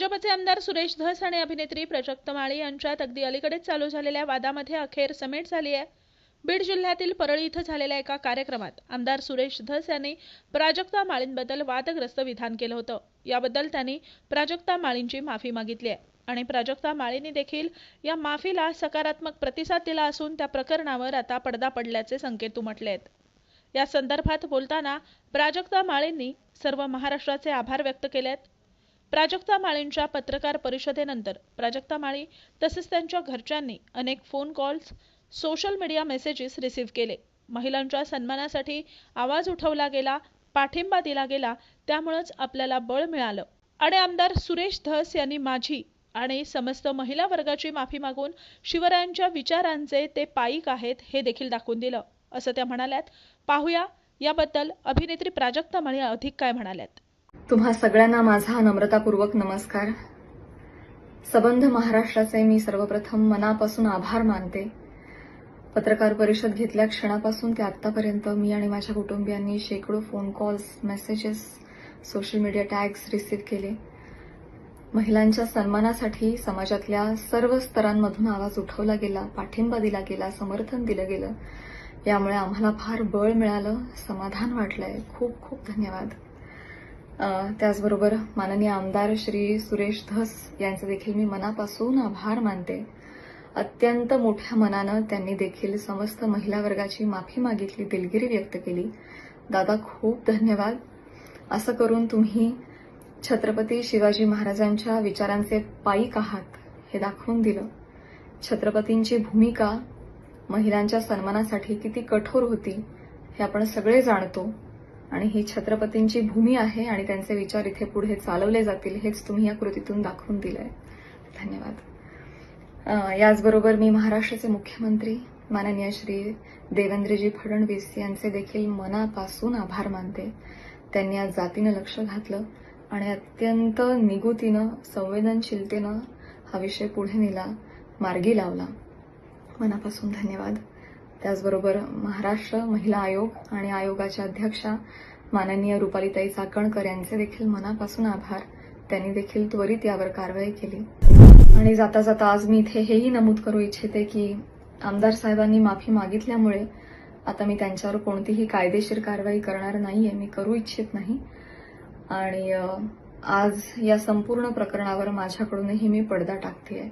भाजपचे आमदार सुरेश धस आणि अभिनेत्री प्रजक्त माळी यांच्यात अगदी अलीकडेच चालू झालेल्या वादामध्ये अखेर समेट झाली आहे. बीड जिल्ह्यातील परळी इथं झालेल्या एका कार्यक्रमात आमदार सुरेश धस यांनी प्राजक्ता माळींबद्दल वादग्रस्त विधान केलं होतं. याबद्दल त्यांनी प्राजक्ता माळींची माफी मागितली आहे. आणि प्राजक्ता माळींनी देखील या माफीला सकारात्मक प्रतिसाद दिला असून त्या प्रकरणावर आता पडदा पडल्याचे संकेत उमटले आहेत. या संदर्भात बोलताना प्राजक्ता माळींनी सर्व महाराष्ट्राचे आभार व्यक्त केले आहेत प्राजक्ता माळींच्या पत्रकार परिषदेनंतर प्राजक्ता माळी तसेच त्यांच्या घरच्यांनी अनेक phone calls social media messages receive केले. महिलांच्या सन्मानासाठी आवाज उठवला गेला पाठिंबा दिला गेला त्यामुळंच आपल्याला बळ मिळालं. आणि आमदार सुरेश धस यांनी माझी आणि समस्त महिला वर्गाची माफी मागून शिवरायांच्या विचारांचे ते पायिक आहेत हे देखील दाखवून दिलं. असं त्या म्हणाल्यात. पाहूया याबद्दल अभिनेत्री प्राजक्ता माळी अधिक काय म्हणाल्यात. तुम्हा सगळ्यांना माझा नम्रतापूर्वक नमस्कार. सबंध महाराष्ट्राचे मी सर्वप्रथम मनापासून आभार मानते. पत्रकार परिषद घेतल्या क्षणापासून ते आतापर्यंत मी आणि माझ्या कुटुंबियांनी शेकडो phone calls messages social media tags receive केले. महिलांच्या सन्मानासाठी समाजातल्या सर्व स्तरांमधून आवाज उठवला गेला पाठिंबा दिला गेला समर्थन दिलं गेलं. यामुळे आम्हाला फार बळ मिळालं समाधान वाटलंय. खूप खूप धन्यवाद. त्याचबरोबर माननीय आमदार श्री सुरेश धस यांचे देखील मी मनापासून आभार मानते. अत्यंत मोठ्या मनानं त्यांनी देखील समस्त महिला वर्गाची माफी मागितली दिलगिरी व्यक्त केली. दादा खूप धन्यवाद. असं करून तुम्ही छत्रपती शिवाजी महाराजांच्या विचारांचे पायीक आहात हे दाखवून दिलं. छत्रपतींची भूमिका महिलांच्या सन्मानासाठी किती कठोर होती हे आपण सगळे जाणतो. आणि ही छत्रपतींची भूमी आहे आणि त्यांचे विचार इथे पुढे चालवले जातील हेच तुम्ही या कृतीतून दाखवून दिलंय. धन्यवाद. याचबरोबर मी महाराष्ट्राचे मुख्यमंत्री माननीय श्री देवेंद्रजी फडणवीस यांचे देखील मनापासून आभार मानते. त्यांनी आज जातीनं लक्ष घातलं आणि अत्यंत निगुतीनं संवेदनशीलतेनं हा विषय पुढे नेला मार्गी लावला. मनापासून धन्यवाद. त्याचबरोबर महाराष्ट्र महिला आयोग आणि आयोगाच्या अध्यक्षा माननीय रुपालीताई चाकणकर यांचे देखील मनापासून आभार. त्यांनी देखील त्वरित यावर कारवाई केली. आणि जाता जाता आज मी इथे हेही नमूद करू इच्छिते की आमदार साहेबांनी माफी मागितल्यामुळे आता मी त्यांच्यावर कोणतीही कायदेशीर कारवाई करणार नाहीये मी करू इच्छित नाही. आणि आज या संपूर्ण प्रकरणावर माझ्याकडूनही मी पडदा टाकते आहे